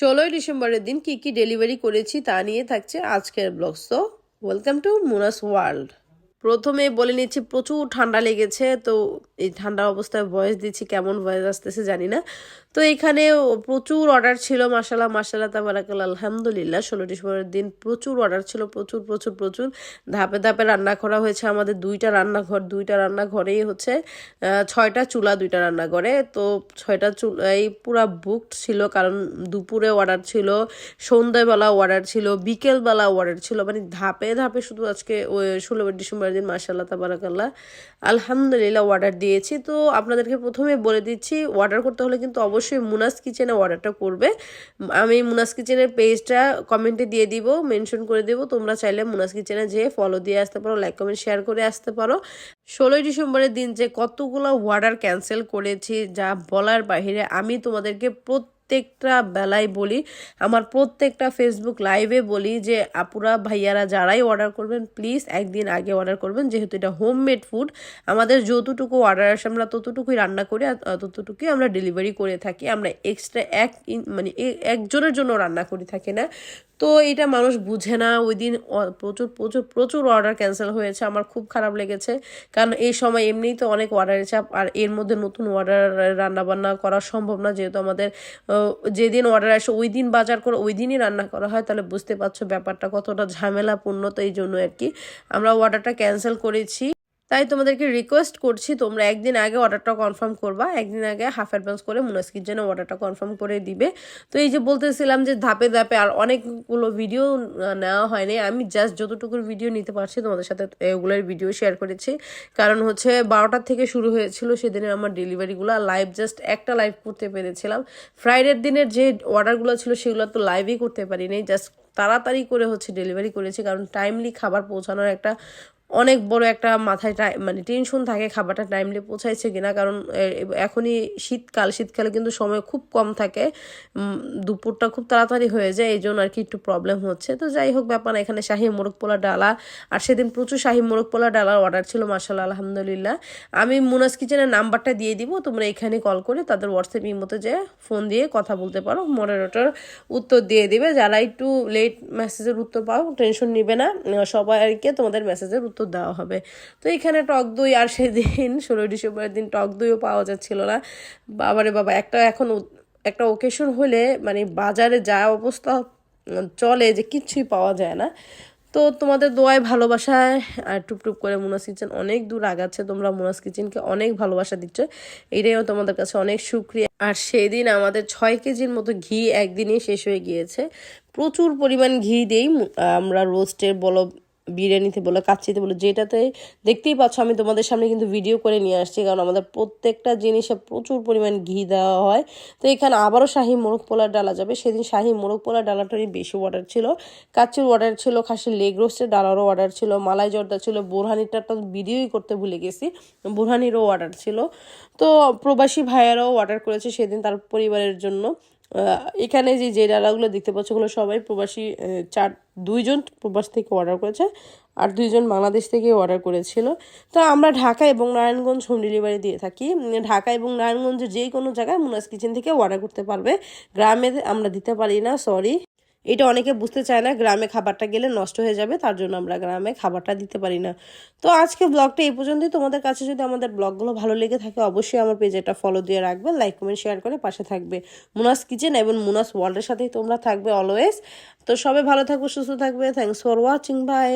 ষোলোই ডিসেম্বরের দিন কি কি ডেলিভারি করেছি তা নিয়ে থাকছে আজকের ব্লগ। তো ওয়েলকাম টু মুনাস ওয়ার্ল্ড প্রথমে বলে নিচ্ছি, প্রচুর ঠান্ডা লেগেছে, তো এই ঠান্ডা অবস্থায় ভয়েস দিচ্ছি, কেমন ভয়েস আসতেছে জানি না। তো এখানে প্রচুর অর্ডার ছিল মাসাল্লাহ মাসাল্লাহ তাবারাকাল আলহামদুলিল্লাহ। ষোলো ডিসেম্বরের দিন প্রচুর অর্ডার ছিল, প্রচুর প্রচুর প্রচুর। ধাপে ধাপে রান্না করা হয়েছে আমাদের দুইটা রান্নাঘর, দুইটা রান্নাঘরেই হচ্ছে ছয়টা চুলা, দুইটা রান্নাঘরে। তো ছয়টা চুলা এই পুরা বুকড ছিল, কারণ দুপুরে অর্ডার ছিল, সন্ধ্যাবেলা অর্ডার ছিল, বিকেলবেলা অর্ডার ছিল। মানে ধাপে ধাপে শুধু আজকে ওই ষোলো ডিসেম্বরের দিন মাসাল্লাহ তাবারাকাল্লাহ, আলহামদুলিল্লাহ অর্ডার দিয়েছি। তো আপনাদেরকে প্রথমে বলে দিচ্ছি অর্ডার করতে হলে কিন্তু অবশ্যই মুনাস কিচেনে অর্ডারটা করবে। আমি মুনাস কিচেনের পেজটা কমেন্টে দিয়ে দিব, মেনশন করে দেবো। তোমরা চাইলে মুনাস কিচেনে যেয়ে ফলো দিয়ে আসতে পারো লাইক কমেন্ট শেয়ার করে আসতে পারো। ষোলোই ডিসেম্বরের দিন যে কতগুলো অর্ডার ক্যান্সেল করেছি, যা বলার বাহিরে আমি তোমাদেরকে প্রত্যেকটা বেলায় বলি, আমার প্রত্যেকটা ফেসবুক লাইভে বলি যে, আপুরা, ভাইয়ারা যারাই অর্ডার করবেন প্লিজ একদিন আগে অর্ডার করবেন। যেহেতু এটা হোমমেড ফুড আমাদের যতটুকু অর্ডার আসে, আমরা ততটুকুই রান্না করি আর ততটুকুই আমরা ডেলিভারি করে থাকি। আমরা এক্সট্রা এক মানে একজনের জন্য রান্না করে থাকি না। তো এটা মানুষ বুঝে না। ওই দিন প্রচুর প্রচুর প্রচুর অর্ডার ক্যান্সেল হয়েছে। আমার খুব খারাপ লেগেছে। কারণ এই সময় এমনিই তো অনেক অর্ডারের চাপ আর এর মধ্যে নতুন অর্ডার রান্না বান্না করা সম্ভব না। যেহেতু আমাদের যেদিন অর্ডার আসে ওই দিন বাজার করে ওই দিনই রান্না করা হয়। তাহলে বুঝতে পারছ ব্যাপারটা কতটা ঝামেলাপূর্ণ তো এই জন্য আর কি। আমরা অর্ডারটা ক্যান্সেল করেছি। তাই তোমাদেরকে রিকোয়েস্ট করছি, তোমরা একদিন আগে অর্ডারটা কনফার্ম করবা, একদিন আগে হাফ অ্যাডভান্স করে মুনাস জন্য অর্ডারটা কনফার্ম করে দিবে। তো এই যে বলতেছিলাম যে ধাপে ধাপে আর অনেকগুলো ভিডিও নেওয়া হয়নি, আমি জাস্ট যতটুকু ভিডিও নিতে পারছি তোমাদের সাথে এগুলোর ভিডিও শেয়ার করেছি। কারণ হচ্ছে বারোটার থেকে শুরু হয়েছিল সেদিনে আমার ডেলিভারিগুলো লাইভ জাস্ট একটা লাইভ করতে পেরেছিলাম। ফ্রাইডের দিনের যে অর্ডারগুলো ছিল সেগুলো তো লাইভই করতে পারিনি জাস্ট তাড়াতাড়ি করে হচ্ছে ডেলিভারি করেছি, কারণ টাইমলি খাবার পৌঁছানোর একটা অনেক বড় একটা মাথায় মানে টেনশন থাকে খাবারটা টাইমলি পৌঁছাইছে কিনা, কারণ এখনই শীতকাল, শীতকালে কিন্তু সময় খুব কম থাকে। দুপুরটা খুব তাড়াতাড়ি হয়ে যায়, এই জন্য আর কি একটু প্রবলেম হচ্ছে। তো যাই হোক ব্যাপার এখানে শাহি মোরগ পোলা ডালা, আর সেদিন প্রচুর শাহি মোরগ পোলা ডালার অর্ডার ছিল মাসাল্লাহ আলহামদুলিল্লাহ। আমি মুনাস কিচেনের নাম্বারটা দিয়ে দিব, তোমরা এখানে কল করে তাদের হোয়াটসঅ্যাপ ইমোতে যে ফোন দিয়ে কথা বলতে পারো। মডারেটর উত্তর দিয়ে দিবে, যারা একটু লেট মেসেজের উত্তর পাও টেনশন নিবে না। সবাইকে তোমাদের মেসেজের উত্তর দেওয়া হবে। তো এখানে টক দই আর সেদিন ষোলোই ডিসেম্বরের দিন টক দইও পাওয়া যাচ্ছিল না। বাবারে বাবা, একটা এখন একটা ওকেশন হলে মানে বাজারে যা অবস্থা চলে যে কিচ্ছুই পাওয়া যায় না। তো তোমাদের দোয়ায় ভালোবাসায় আর টুপটুপ করে মুনাস কিচেন অনেক দূর আগাচ্ছে। তোমরা মুনাস কিচেনকে অনেক ভালোবাসা দিচ্ছ। এটাইও তোমাদের কাছে অনেক সুক্রিয়া। আর সেদিন আমাদের ছয় কেজির মতো ঘি একদিনই শেষ হয়ে গিয়েছে। প্রচুর পরিমাণ ঘি দেই আমরা রোস্টের বলো বিরিয়ানিতে বলো কাচ্চিতে বলো, যেটাতে দেখতেই পাচ্ছ আমি তোমাদের সামনে কিন্তু ভিডিও করে নিয়ে আসছি, কারণ আমাদের প্রত্যেকটা জিনিসে প্রচুর পরিমাণ ঘি দেওয়া হয়। তো এখানে আবারও শাহি মোরগ পোলার ডালা যাবে। সেদিন শাহি মোরগ পোলার ডালাটারই বেশি অর্ডার ছিল। কাচ্চির অর্ডার ছিল খাসির লেগ রোস্টের ডালারও অর্ডার ছিল, মালাই জর্দা ছিল বোরহানিটা তো ভিডিওই করতে ভুলে গেছি, বোরহানিরও অর্ডার ছিল। তো প্রবাসী ভাইয়ারাও অর্ডার করেছে সেদিন তার পরিবারের জন্য। এখানে যে যে ডালাগুলো দেখতে পাচ্ছ, ওগুলো সবাই প্রবাসী চার, দুইজন প্রবাস থেকে অর্ডার করেছে আর দুইজন বাংলাদেশ থেকে অর্ডার করেছিল। তো আমরা ঢাকা এবং নারায়ণগঞ্জ হোম ডেলিভারি দিয়ে থাকি। ঢাকা এবং নারায়ণগঞ্জের যে কোনো জায়গায় মুনাস কিচেন থেকে অর্ডার করতে পারবে। গ্রামে আমরা দিতে পারি না সরি এটা অনেকে বুঝতে চায় না, গ্রামে খাবারটা গেলে নষ্ট হয়ে যাবে, তার জন্য আমরা গ্রামে খাবারটা দিতে পারি না। তো আজকে ব্লগটা এই পর্যন্তই। তোমাদের কাছে যদি আমাদের ব্লগগুলো ভালো লেগে থাকে, অবশ্যই আমার পেজে একটা ফলো দিয়ে রাখবে লাইক কমেন্ট শেয়ার করে পাশে থাকবে। মুনাস কিচেন এবং মুনাস ওয়ার্ল্ডের সাথেই তোমরা থাকবে অলওয়েজ তো সবাই ভালো থাকবে সুস্থ থাকবে। Thanks for watching by